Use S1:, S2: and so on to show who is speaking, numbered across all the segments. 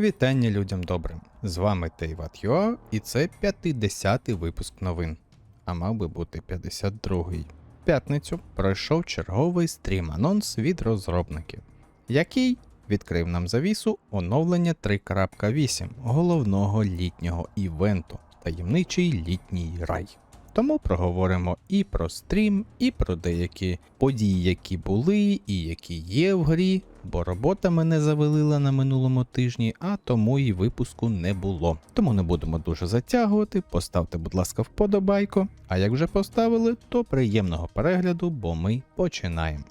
S1: Вітання людям добрим. З вами Тейват.ua і це 50-й випуск новин. А мав би бути 52-й. В П'ятницю пройшов черговий стрім-анонс від розробників, який відкрив нам завісу оновлення 3.8 головного літнього івенту Таємничий літній рай. Тому проговоримо і про стрім, і про деякі події, які були, і які є в грі, бо робота мене завалила на минулому тижні, а тому і випуску не було. Тому не будемо дуже затягувати. Поставте, будь ласка, вподобайку. А як вже поставили, то приємного перегляду, бо ми починаємо.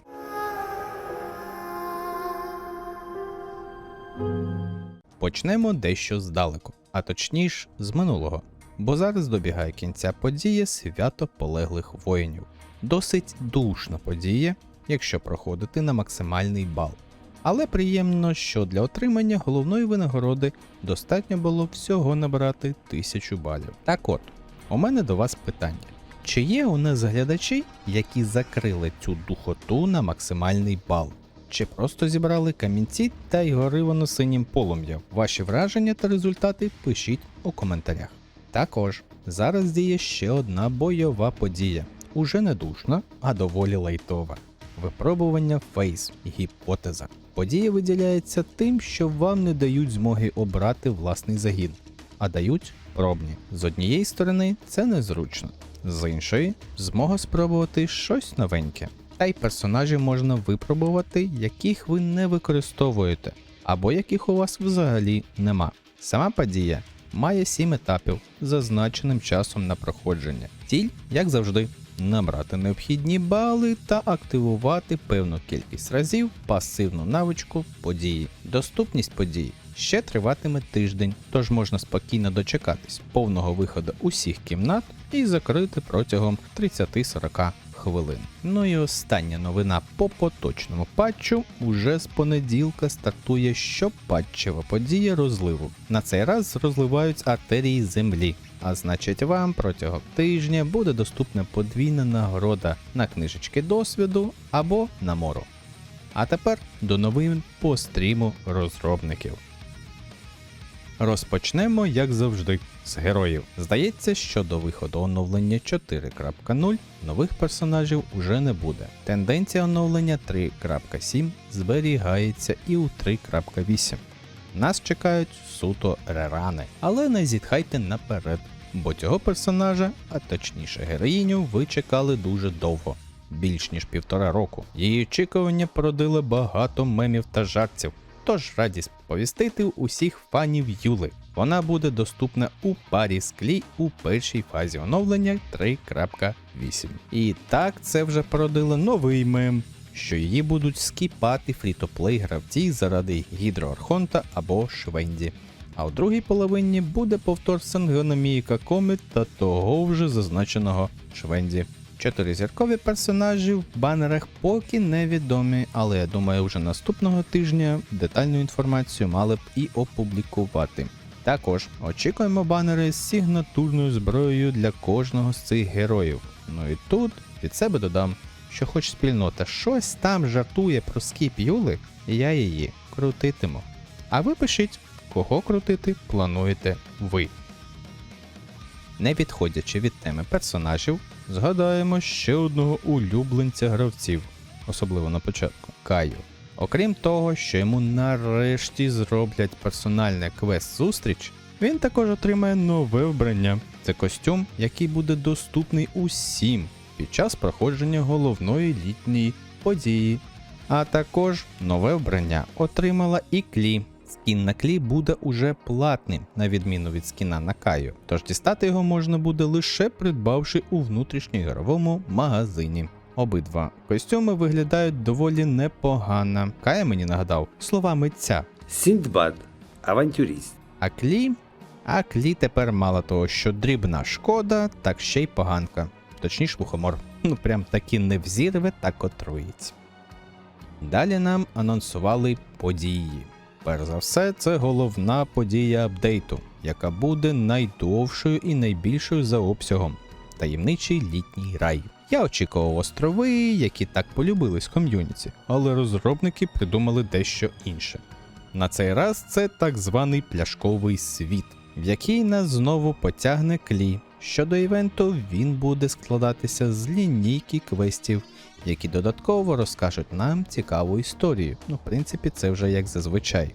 S1: Почнемо дещо здалеку, а точніше з минулого, бо зараз добігає кінця подія свято полеглих воїнів. Досить душна подія, якщо проходити на максимальний бал. Але приємно, що для отримання головної винагороди достатньо було всього набрати тисячу балів. Так от, у мене до вас питання. Чи є у нас глядачі, які закрили цю духоту на максимальний бал? Чи просто зібрали камінці та й гори воно синім полум'ям? Ваші враження та результати пишіть у коментарях. Також зараз діє ще одна бойова подія. Уже не душна, а доволі лайтова. Випробування фейс гіпотеза. Подія виділяється тим, що вам не дають змоги обрати власний загін, а дають пробні. З однієї сторони це незручно, з іншої змога спробувати щось новеньке. Та й персонажів можна випробувати, яких ви не використовуєте, або яких у вас взагалі нема. Сама подія має 7 етапів з зазначеним часом на проходження. Ціль, як завжди, набрати необхідні бали та активувати певну кількість разів пасивну навичку події. Доступність події ще триватиме тиждень, тож можна спокійно дочекатись повного виходу усіх кімнат і закрити протягом 30-40 хвилин. Ну і остання новина по поточному патчу уже з понеділка стартує щопатчева подія розливу. На цей раз розливають артерії землі. А значить, вам протягом тижня буде доступна подвійна нагорода на книжечки досвіду або на мору. А тепер до новин по стріму розробників. Розпочнемо, як завжди, з героїв. Здається, що до виходу оновлення 4.0 нових персонажів уже не буде. Тенденція оновлення 3.7 зберігається і у 3.8. Нас чекають суто рерани, але не зітхайте наперед, бо цього персонажа, а точніше героїню, ви чекали дуже довго. Більш ніж півтора року. Її очікування породили багато мемів та жартів. Тож раді сповістити усіх фанів Юли. Вона буде доступна у парі склі у першій фазі оновлення 3.8. І так це вже породило новий мем, що її будуть скіпати фрітоплей гравці заради гідроархонта або Швенді. А у другій половині буде повтор Сангономії Какоми та того вже зазначеного Швенді. Чотиризіркові персонажі в банерах поки невідомі, але я думаю, вже наступного тижня детальну інформацію мали б і опублікувати. Також очікуємо банери з сигнатурною зброєю для кожного з цих героїв. Ну і тут від себе додам, що хоч спільнота щось там жартує про скіп Юли, я її крутитиму. А ви пишіть, кого крутити плануєте ви. Не відходячи від теми персонажів, згадаємо ще одного улюбленця гравців, особливо на початку Каю. Окрім того, що йому нарешті зроблять персональне квест-зустріч, він також отримає нове вбрання. Це костюм, який буде доступний усім під час проходження головної літньої події. А також нове вбрання отримала і Клі. Скін на клі буде уже платним, на відміну від скіна на Каю, тож дістати його можна буде лише придбавши у внутрішньоігровому магазині. Обидва костюми виглядають доволі непогано. Кая мені нагадав слова митця.
S2: Сіндбад, авантюріст.
S1: А клі. А клі тепер мало того, що дрібна шкода, так ще й поганка. Точніше лухомор. Ну прям таки не взірве, так отруїться. Далі нам анонсували події. Перш за все, це головна подія апдейту, яка буде найдовшою і найбільшою за обсягом таємничий літній рай. Я очікував острови, які так полюбились ком'юніті, але розробники придумали дещо інше. На цей раз це так званий пляшковий світ, в який нас знову потягне клі. Щодо івенту, він буде складатися з лінійки квестів, які додатково розкажуть нам цікаву історію. Ну, в принципі, це вже як зазвичай.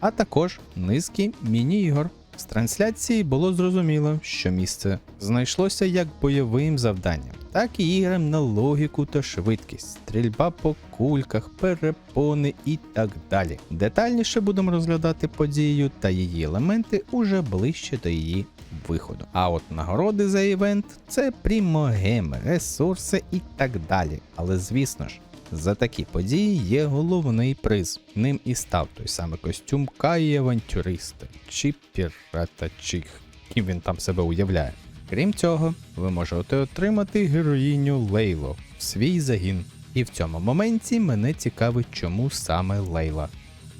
S1: А також низки міні-ігор. З трансляції було зрозуміло, що місце знайшлося як бойовим завданням, так і іграм на логіку та швидкість, стрільба по кульках, перепони і так далі. Детальніше будемо розглядати подію та її елементи уже ближче до її виходу. А от нагороди за івент це прімогеми, ресурси і так далі. Але звісно ж, за такі події є головний приз. Ним і став той самий костюм Каї авантюриста, чи пірата, чи ким він там себе уявляє. Крім цього, ви можете отримати героїню Лейло в свій загін. І в цьому моменті мене цікавить, чому саме Лейла.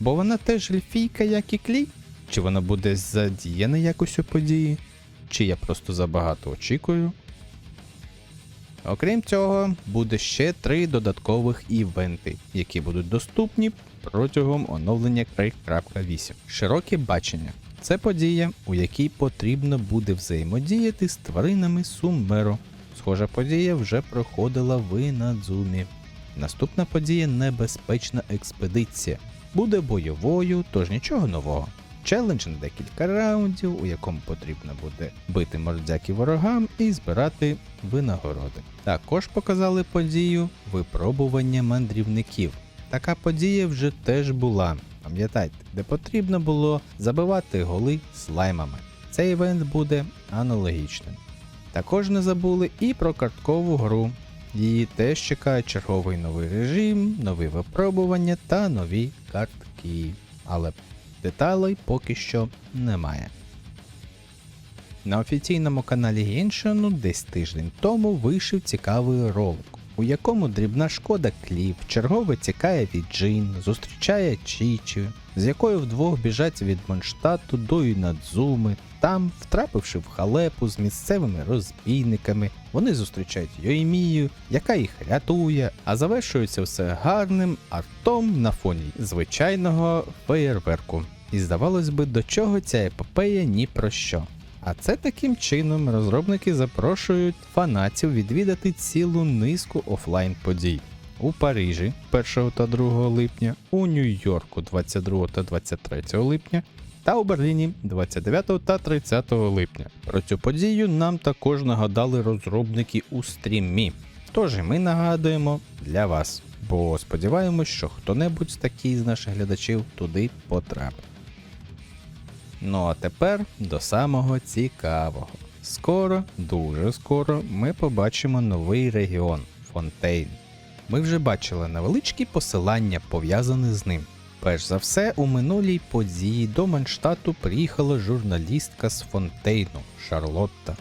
S1: Бо вона теж ельфійка, як і клій? Чи вона буде задіяна якось у події? Чи я просто забагато очікую? Окрім цього, буде ще три додаткових івенти, які будуть доступні протягом оновлення 3.8. Широке бачення. Це подія, у якій потрібно буде взаємодіяти з тваринами Сумеро. Схожа подія вже проходила в Інадзумі. Наступна подія небезпечна експедиція. Буде бойовою, тож нічого нового. Челендж на декілька раундів, у якому потрібно буде бити мордяки ворогам і збирати винагороди. Також показали подію випробування мандрівників. Така подія вже теж була. Пам'ятайте, де потрібно було забивати голи слаймами. Цей івент буде аналогічним. Також не забули і про карткову гру. Її теж чекає черговий новий режим, нові випробування та нові картки. Але деталей поки що немає. На офіційному каналі Геншину десь тиждень тому вийшов цікавий ролик, у якому дрібна шкода кліп чергове тікає від Джин, зустрічає Чічі, з якою вдвох біжать від Монштату до Інадзуми. Там, втрапивши в халепу з місцевими розбійниками, вони зустрічають Йоймію, яка їх рятує, а завершується все гарним артом на фоні звичайного феєрверку. І здавалось би, до чого ця епопея ні про що. А це таким чином розробники запрошують фанатів відвідати цілу низку офлайн подій. У Парижі 1 та 2 липня, у Нью-Йорку 22 та 23 липня та у Берліні 29 та 30 липня. Про цю подію нам також нагадали розробники у стрімі. Тож і ми нагадуємо для вас, бо сподіваємось, що хто-небудь з таких з наших глядачів туди потрапить. Ну а тепер до самого цікавого. Скоро, дуже скоро, ми побачимо новий регіон Фонтейн. Ми вже бачили невеличкі посилання, пов'язані з ним. Перш за все, у минулій події до Манштату приїхала журналістка з Фонтейну Шарлотта.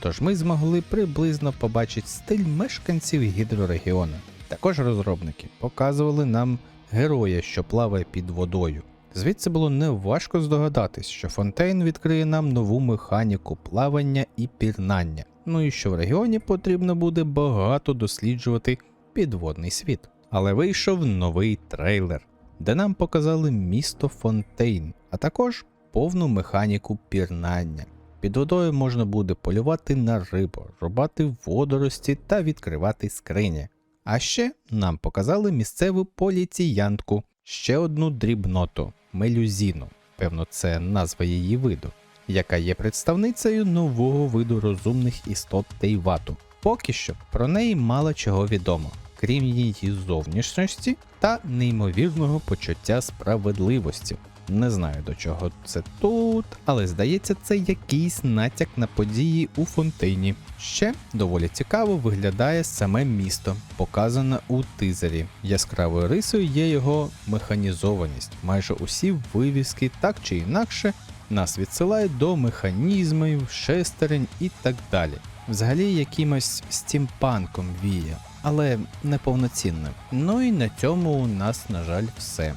S1: Тож ми змогли приблизно побачити стиль мешканців гідрорегіону. Також розробники показували нам героя, що плаває під водою. Звідси було неважко здогадатись, що Фонтейн відкриє нам нову механіку плавання і пірнання. Ну і що в регіоні потрібно буде багато досліджувати підводний світ. Але вийшов новий трейлер, де нам показали місто Фонтейн, а також повну механіку пірнання. Під водою можна буде полювати на рибу, рубати водорості та відкривати скрині. А ще нам показали місцеву поліціянтку, ще одну дрібноту мелюзіну, певно, це назва її виду, яка є представницею нового виду розумних істот Тейвату. Поки що про неї мало чого відомо, крім її зовнішності та неймовірного почуття справедливості. Не знаю до чого це тут, але здається, це якийсь натяк на події у фонтейні. Ще доволі цікаво виглядає саме місто, показане у тизері. Яскравою рисою є його механізованість. Майже усі вивіски так чи інакше нас відсилають до механізмів, шестерень і так далі. Взагалі якимось стімпанком віє, але неповноцінним. Ну і на цьому у нас, на жаль, все.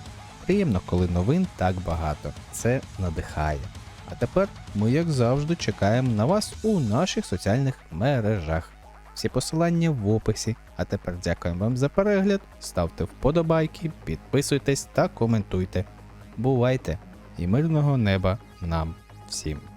S1: Приємно, коли новин так багато. Це надихає. А тепер ми, як завжди, чекаємо на вас у наших соціальних мережах. Всі посилання в описі. А тепер дякуємо вам за перегляд, ставте вподобайки, підписуйтесь та коментуйте. бувайте і мирного неба нам всім.